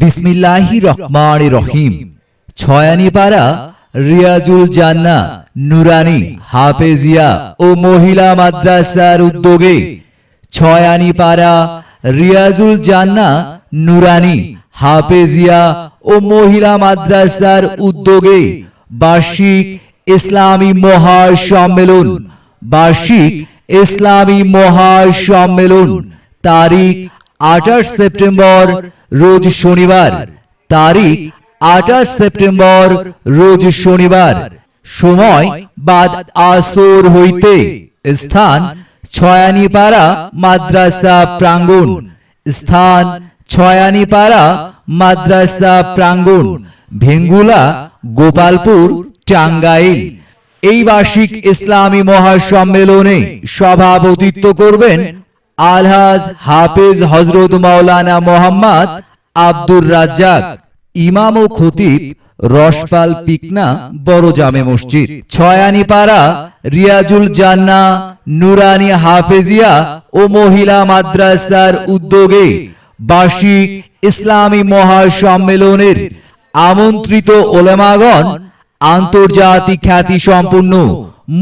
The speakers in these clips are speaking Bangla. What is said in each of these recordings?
বিসমিল্লাহি রহমান রহিম। ছয়ানিপাড়া রিয়াজুল জান্না, নুরানি, হাফেজিয়া ও মহিলা মাদ্রাসার উদ্যোগে ছয়ানিপাড়া রিয়াজুল জান্না, নুরানি, হাফেজিয়া ও মহিলা মাদ্রাসার উদ্যোগে বার্ষিক ইসলামী মহাসম্মেলন, বার্ষিক ইসলামী মহাসম্মেলন। তারিখ আঠাশ সেপ্টেম্বর রোজ শনিবার। তারিখ আঠাশ সেপ্টেম্বর, রোজ শনিবার। সময় বাদ আসর হইতে। স্থান ছয়ানিপাড়া মাদ্রাসা প্রাঙ্গণ। স্থান ছয়ানিপাড়া মাদ্রাসা প্রাঙ্গণ। ভেঙ্গুলা, গোপালপুর, টাঙ্গাইল। এই বার্ষিক ইসলামী মহাসম্মেলনে সভাপতিত্ব করবেন আলহাজ হাফেজ হজরত মাওলানা মোহাম্মদ আব্দুর রাজ্জাক, ইমাম ও খতিব, রসপাল পিকনা, বড় জামে মসজিদ। ছয়ানিপাড়া, রিয়াজুল জান্না নুরানি হাফেজিয়া ও মহিলা মাদ্রাসার উদ্যোগে বার্ষিক ইসলামী মহাসম্মেলনের আমন্ত্রিত ওলেমাগণ আন্তর্জাতিক খ্যাতি সম্পূর্ণ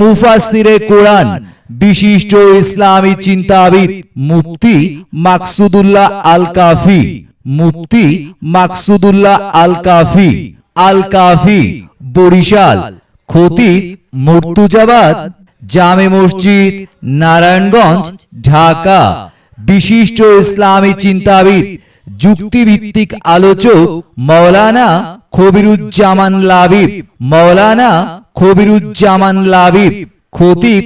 মুফাসিরে কোরআন বিশিষ্ট ইসলামী চিন্তাবিদ মুফতি মাকসুদুল্লাহ আল কাফি মুফতি মাকসুদুল্লাহ আল কাফি আল কাফি বরিশাল, খতিব মর্তুজাবাদ, জামে মসজিদ, নারায়ণগঞ্জ, ঢাকা। বিশিষ্ট ইসলামী চিন্তাবিদ, যুক্তিভিত্তিক আলোচক মৌলানা খবিরুজ্জামান লাবিব, মৌলানা খবিরুজ্জামান লাবিব, খতিব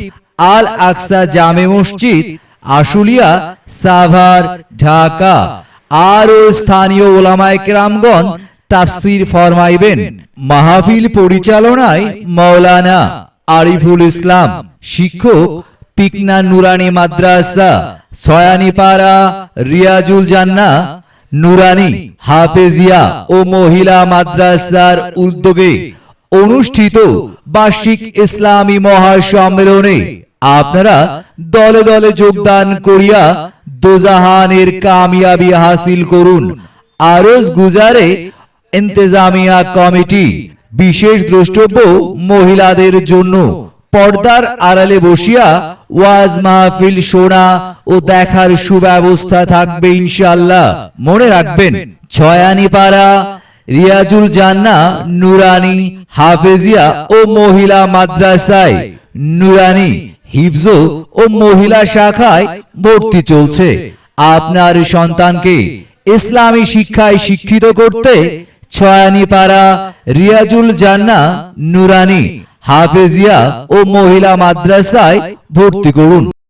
আল আকসা জামে মসজিদ, আশুলিয়া, সাভার, ঢাকা। আরও স্থানীয় ওলামায় কেরামগণ তাফসির ফরমাইবেন, মাহফিল পরিচালনায় মৌলানা আরিফুল ইসলাম, শিক্ষক, পিকনা নুরানি মাদ্রাসা ছয়ানিপাড়া রিয়াজুল জান্না, নুরানি, হাফেজিয়া ও মহিলা মাদ্রাসার উদ্যোগে অনুষ্ঠিত বার্ষিক ইসলামী মহাসম্মেলনে আপনারা দলে দলে যোগদান করিয়া দোজাহানের কামিয়াবি হাসিল করুন। আরজ গুজারে ইন্তেজামিয়া কমিটি, বিশেষ দ্রষ্টব্য মহিলাদের জন্য। পর্দার আড়ালে বসিয়া ওয়াজ মাহফিল শোনা ও দেখার সুব্যবস্থা থাকবে ইনশাল্লাহ মনে রাখবেন ছয়ানি পাড়া রিয়াজুল জান্না নুরানি, হাফেজিয়া ও মহিলা মাদ্রাসায় নুরানি হিফজ ও মহিলা শাখায় ভর্তি চলছে। আপনার সন্তানকে ইসলামী শিক্ষায় শিক্ষিত করতে ছয়ানিপাড়া, রিয়াজুল জান্না, নুরানি, হাফেজিয়া ও মহিলা মাদ্রাসায় ভর্তি করুন।